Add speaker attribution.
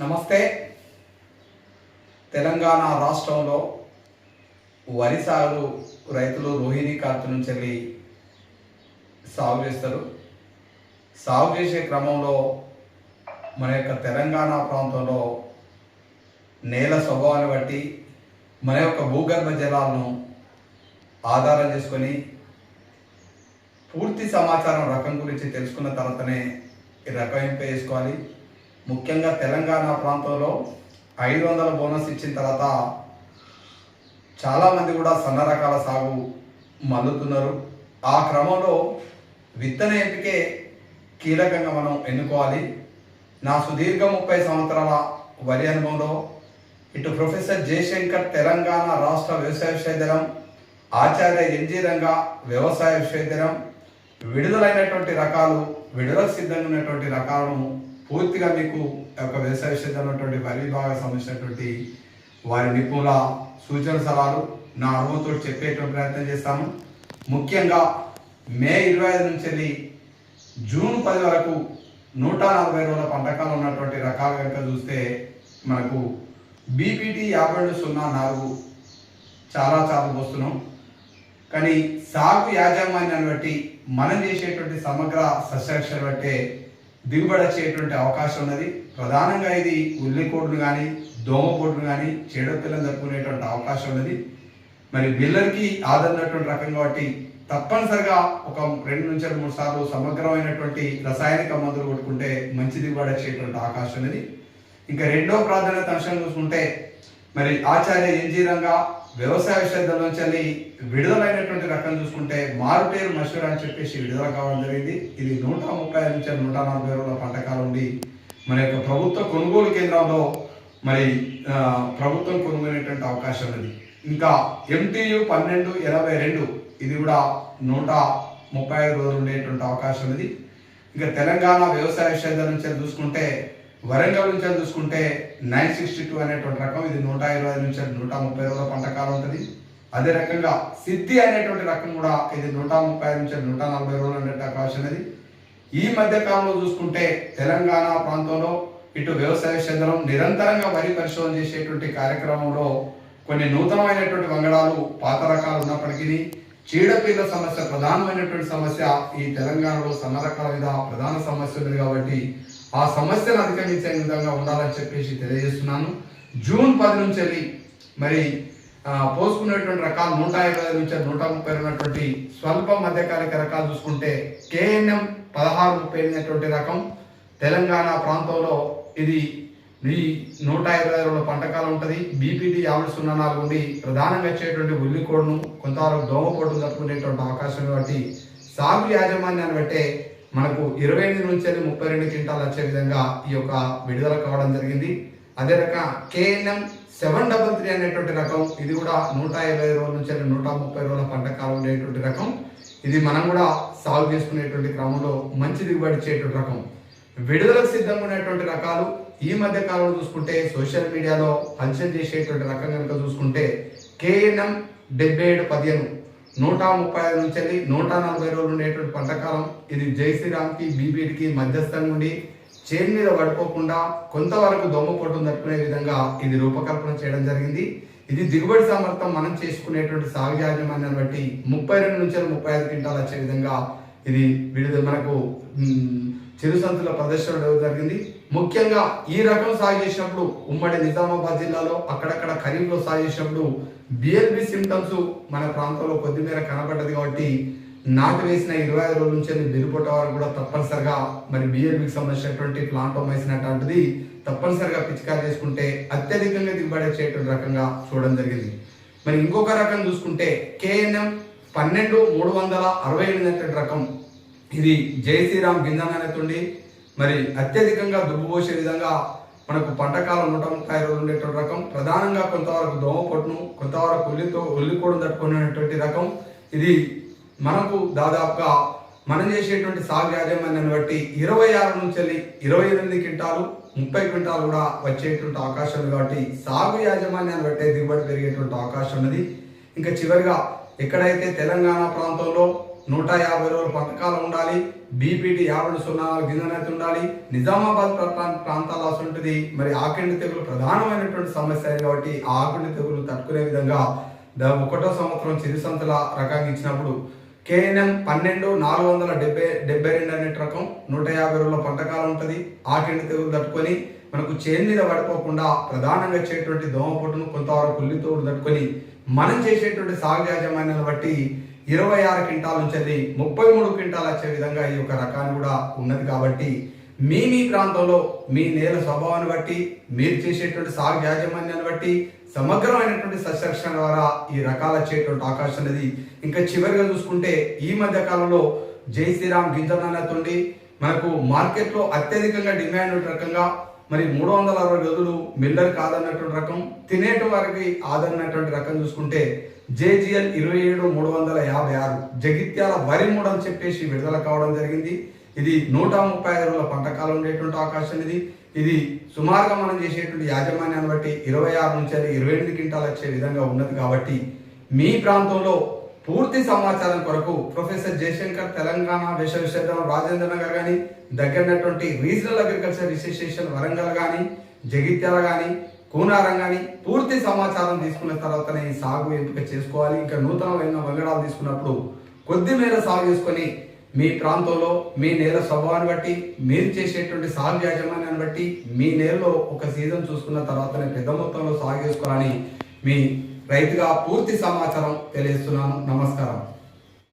Speaker 1: నమస్తే. తెలంగాణ రాష్ట్రంలో వరి సాగు రైతులు రోహిణి కార్తు నుంచి వెళ్ళి సాగు చేస్తారు. సాగు చేసే క్రమంలో మన యొక్క తెలంగాణ ప్రాంతంలో నేల స్వభావాన్ని బట్టి మన యొక్క భూగర్భ జలాలను ఆధారం చేసుకొని పూర్తి సమాచారం రకం గురించి తెలుసుకున్న తర్వాతనే రకం చేసుకోవాలి. ముఖ్యంగా తెలంగాణ ప్రాంతంలో ఐదు వందల బోనస్ ఇచ్చిన తర్వాత చాలామంది కూడా సన్న రకాల సాగు మల్లుతున్నారు. ఆ క్రమంలో విత్తన ఎంపికే కీలకంగా మనం ఎన్నుకోవాలి. నా సుదీర్ఘ ముప్పై సంవత్సరాల వరి అనుభవంలో ఇటు ప్రొఫెసర్ జయశంకర్ తెలంగాణ రాష్ట్ర వ్యవసాయ విశ్వవిద్యాలయం ఆచార్య ఎన్జీ రంగా వ్యవసాయ విశ్వవిద్యాలయం విడుదలైనటువంటి రకాలు విడుదల సిద్ధంగా ఉన్నటువంటి రకాలను పూర్తిగా మీకు యొక్క వ్యవసాయ విశ్వవిద్యాలయం ఉన్నటువంటి వరి విభాగం సంబంధించినటువంటి వారి నిపుణుల సూచన సలహాలు నా అనుభవంతో చెప్పేటువంటి ప్రయత్నం చేస్తాను. ముఖ్యంగా మే ఇరవై ఐదు నుంచి జూన్ పది వరకు నూట నలభై రోజుల పంటకాలు ఉన్నటువంటి రకాలు కనుక చూస్తే మనకు బీపీటీ యాభై రెండు సున్నా నాలుగు చాలా చాలా వస్తున్నాం. కానీ సాగు యాజమాన్యాన్ని బట్టి మనం చేసేటువంటి సమగ్ర సస్యరక్షణ బట్టే దిగుబడి వచ్చేటువంటి అవకాశం ఉన్నది. ప్రధానంగా ఇది ఉల్లికోడును కానీ దోమపోటును కానీ చెడపిల్లని తప్పుకునేటువంటి అవకాశం ఉన్నది. మరి బిల్లర్కి ఆదరినటువంటి రకం కాబట్టి తప్పనిసరిగా ఒక రెండు నుంచి మూడు సార్లు సమగ్రమైనటువంటి రసాయనిక మందులు కొట్టుకుంటే మంచి దిగుబడి వచ్చేటువంటి అవకాశం ఉన్నది. ఇంకా రెండో ప్రాధాన్యత అంశం చూసుకుంటే మరి ఆచార్య ఎన్జీ రంగా వ్యవసాయ విశ్వవిద్యాలయం నుంచి విడుదలైనటువంటి రకం చూసుకుంటే మారుపేరు మషూర్ అని చెప్పేసి విడుదల కావడం జరిగింది. ఇది నూట ముప్పై నుంచి నూట నలభై రోజుల పంటకాలం ఉండి మన యొక్క ప్రభుత్వ కొనుగోలు కేంద్రంలో మరి ప్రభుత్వం కొనుగోలేటువంటి అవకాశం ఉంది ఇంకా ఎంటీయు పన్నెండు ఎనభై రెండు ఇది కూడా నూట ముప్పై ఐదు రోజులు ఉండేటువంటి అవకాశం ఉంది ఇంకా తెలంగాణ వ్యవసాయ విశ్వవిద్యాలయం నుంచి చూసుకుంటే వరంగల్ నుంచి చూసుకుంటే నైన్ సిక్స్టీ టూ అనేటువంటి రకం ఇది నూట ఇరవై నుంచి నూట ముప్పై రోజుల పంటకాలం ఉంటుంది. అదే రకంగా సిద్ధి అనేటువంటి రకం కూడా ఇది నూట ముప్పై ఐదు నుంచి నూట నలభై రోజులు అనేట అవకాశం ఉన్నది. ఈ మధ్య కాలంలో చూసుకుంటే తెలంగాణ ప్రాంతంలో ఇటు వ్యవసాయ కేంద్రం నిరంతరంగా వరి పరిశోధన చేసేటువంటి కార్యక్రమంలో కొన్ని నూతనమైనటువంటి వంగడాలు పాత రకాలు ఉన్నప్పటికీ చీడపీల సమస్య ప్రధానమైనటువంటి సమస్య ఈ తెలంగాణలో సన్న రకాల మీద ప్రధాన సమస్య ఉంది కాబట్టి ఆ సమస్యను అధిగమించే విధంగా ఉండాలని చెప్పేసి తెలియజేస్తున్నాను. జూన్ పది నుంచి వెళ్ళి మరి పోసుకునేటువంటి రకాలు నూట ఇరవై ఐదు నుంచి నూట ముప్పై ఉన్నటువంటి స్వల్ప మధ్యకాలిక రకాలు చూసుకుంటే కేఎన్ఎం పదహారు ముప్పై ఎనిమిది రకం. తెలంగాణ ప్రాంతంలో ఇది ఈ నూట ఇరవై రోజుల పంటకాలం ఉంటుంది. బీపీటీ యాభై సున్నా నాలుగు ఉండి ప్రధానంగా వచ్చేటువంటి ఉల్లికోడును కొంతవరకు దోమపోటు తట్టుకునేటువంటి అవకాశం కాబట్టి సాగు యాజమాన్యాన్ని బట్టే మనకు ఇరవై ఎనిమిది నుంచి వెళ్ళి ముప్పై రెండు క్వింటాలు వచ్చే విధంగా ఈ యొక్క విడుదల కావడం జరిగింది. అదే రకం కేఎన్ఎం సెవెన్ డబల్ త్రీ అనేటువంటి రకం ఇది కూడా నూట ఇరవై రోజుల నుంచి నూట ముప్పై రోజుల పంట కాలం ఉండేటువంటి రకం. ఇది మనం కూడా సాల్వ్ చేసుకునేటువంటి క్రమంలో మంచి దిగుబడి ఇచ్చేటువంటి రకం. విడుదలకు సిద్ధంగా ఉన్నటువంటి రకాలు ఈ మధ్య కాలంలో చూసుకుంటే సోషల్ మీడియాలో హల్చల్ చేసేటువంటి రకం కనుక చూసుకుంటే కేఎన్ఎం డెబ్బై ఏడు పదిహేను నూట ముప్పై ఐదు నుంచి వెళ్ళి నూట నలభై రోజులు ఉండేటువంటి పంటకాలం. ఇది జై శ్రీరామ్కి బీబీడికి మధ్యస్థం నుండి చేను మీద పడిపోకుండా కొంతవరకు దొమ్మ పొట్టు తట్టుకునే విధంగా ఇది రూపకల్పన చేయడం జరిగింది. ఇది దిగుబడి సామర్థ్యం మనం చేసుకునేటువంటి సాగు యాజమాన్యాన్ని బట్టి ముప్పై రెండు నుంచి ముప్పై ఐదు క్వింటాలు వచ్చే విధంగా ఇది విడుదల మనకు చిరు సంతుల ప్రదర్శన జరిగింది. ముఖ్యంగా ఈ రకం సాగు చేసినప్పుడు ఉమ్మడి నిజామాబాద్ జిల్లాలో అక్కడక్కడ ఖరీఫ్లో సాగు చేసినప్పుడు బిఎల్బి సిమ్టమ్స్ మన ప్రాంతంలో కొద్దిమేర కనబడ్డది కాబట్టి నాటు వేసిన ఇరవై ఐదు రోజుల నుంచి బెరిపొట్ట వారు కూడా తప్పనిసరిగా మరి బిఎల్బికి సంబంధించినటువంటి ప్లాంటోమైసిన్ వేసినటువంటిది తప్పనిసరిగా పిచికారి చేసుకుంటే అత్యధికంగా దిగుబడి వచ్చేటువంటి రకంగా చూడడం జరిగింది. మరి ఇంకొక రకం చూసుకుంటే కేఎన్ఎం పన్నెండు మూడు వందల అరవై ఎనిమిది రకం ఇది జై శ్రీరామ్ గింజనానెత్తుండి మరి అత్యధికంగా దుబ్బు పోసే విధంగా మనకు పంటకాలం నూట ముప్పై రోజులు ఉండేటువంటి రకం. ప్రధానంగా కొంతవరకు దోమ పొట్టును కొంతవరకు ఉల్లితో ఉల్లికోడు తట్టుకునేటువంటి రకం. ఇది మనకు దాదాపుగా మనం చేసేటువంటి సాగు యాజమాన్యాన్ని బట్టి ఇరవై ఆరు నుంచి వెళ్ళి ఇరవై ఎనిమిది క్వింటాలు ముప్పై క్వింటాలు కూడా వచ్చేటువంటి అవకాశం ఉంది కాబట్టి సాగు యాజమాన్యాన్ని బట్టే దిగుబడి పెరిగేటువంటి అవకాశం ఉన్నది. ఇంకా చివరిగా ఎక్కడైతే తెలంగాణ ప్రాంతంలో నూట యాభై రోజుల పథకాలు ఉండాలి. బీపీటీ యాభై సున్నా నాలుగు గింజనైతే ఉండాలి. నిజామాబాద్ ప్రా- ప్రాంతాల్లో ఉంటుంది. మరి ఆకండి తెగులు ప్రధానమైనటువంటి సమస్య కాబట్టి ఆ ఆకండి తెగులు తట్టుకునే విధంగా ఒకటో సంవత్సరం చిరుసంతల రకానికి ఇచ్చినప్పుడు కేఎన్ఎం పన్నెండు నాలుగు వందల డెబ్బై డెబ్బై రెండు అనే రకం నూట యాభై రోజుల పంటకాలం ఉంటుంది. ఆకండి తెగులు తట్టుకొని మనకు చేను మీద పడిపోకుండా ప్రధానంగా వచ్చేటువంటి దోమపొట్టును కొంతవరకు ఉల్లితోడు తట్టుకొని మనం చేసేటువంటి సాగు యాజమాన్యాన్ని బట్టి ఇరవై ఆరు క్వింటాలు వచ్చేది ముప్పై మూడు క్వింటాలు వచ్చే విధంగా ఈ యొక్క రకాన్ని కూడా ఉన్నది కాబట్టి మీ మీ ప్రాంతంలో మీ నేల స్వభావాన్ని బట్టి మీరు చేసేటువంటి సాగు యాజమాన్యాన్ని బట్టి సమగ్రమైనటువంటి సస్యరక్షణ ద్వారా ఈ రకాల వచ్చేటువంటి అవకాశం అనేది ఇంకా చివరిగా చూసుకుంటే ఈ మధ్య కాలంలో జై శ్రీరామ్ గింజనాన్నతుండి మనకు మార్కెట్లో అత్యధికంగా డిమాండ్ ఉన్న రకంగా మరి మూడు వందల అరవై గదులు మిల్లర్ కాదన్నటువంటి రకం తినేటి వారికి ఆదన్నటువంటి రకం చూసుకుంటే జేజిఎల్ ఇరవై ఏడు మూడు వందల యాభై ఆరు జగిత్యాల వరి మూడు అని చెప్పేసి విడుదల కావడం జరిగింది. ఇది నూట ముప్పై ఐదు రోజుల పంటకాలం ఉండేటువంటి అవకాశం ఇది. ఇది సుమారుగా మనం చేసేటువంటి యాజమాన్యాన్ని బట్టి ఇరవై ఆరు నుంచి ఇరవై ఎనిమిది క్వింటాలు వచ్చే విధంగా ఉన్నది కాబట్టి మీ ప్రాంతంలో పూర్తి సమాచారం కొరకు ప్రొఫెసర్ జయశంకర్ తెలంగాణ విశ్వవిద్యాలయం రాజేంద్ర నగర్ కానీ దగ్గరనటువంటి రీజనల్ అగ్రికల్చర్ రిజిస్ట్రేషన్ వరంగల్ కానీ జగిత్యాల కానీ కూనారం కానీ పూర్తి సమాచారం తీసుకున్న తర్వాతనే ఈ సాగు ఎంపిక చేసుకోవాలి. ఇంకా నూతనమైన వంగడాలు తీసుకున్నప్పుడు కొద్ది మేర సాగు చేసుకొని మీ ప్రాంతంలో మీ నేల స్వభావాన్ని బట్టి మీరు చేసేటువంటి సాగు యాజమాన్యాన్ని బట్టి మీ నేలలో ఒక సీజన్ చూసుకున్న తర్వాతనే పెద్ద మొత్తంలో సాగు చేసుకోవాలని మీ రైతుగా పూర్తి సమాచారం తెలియజేస్తున్నాను. నమస్కారం.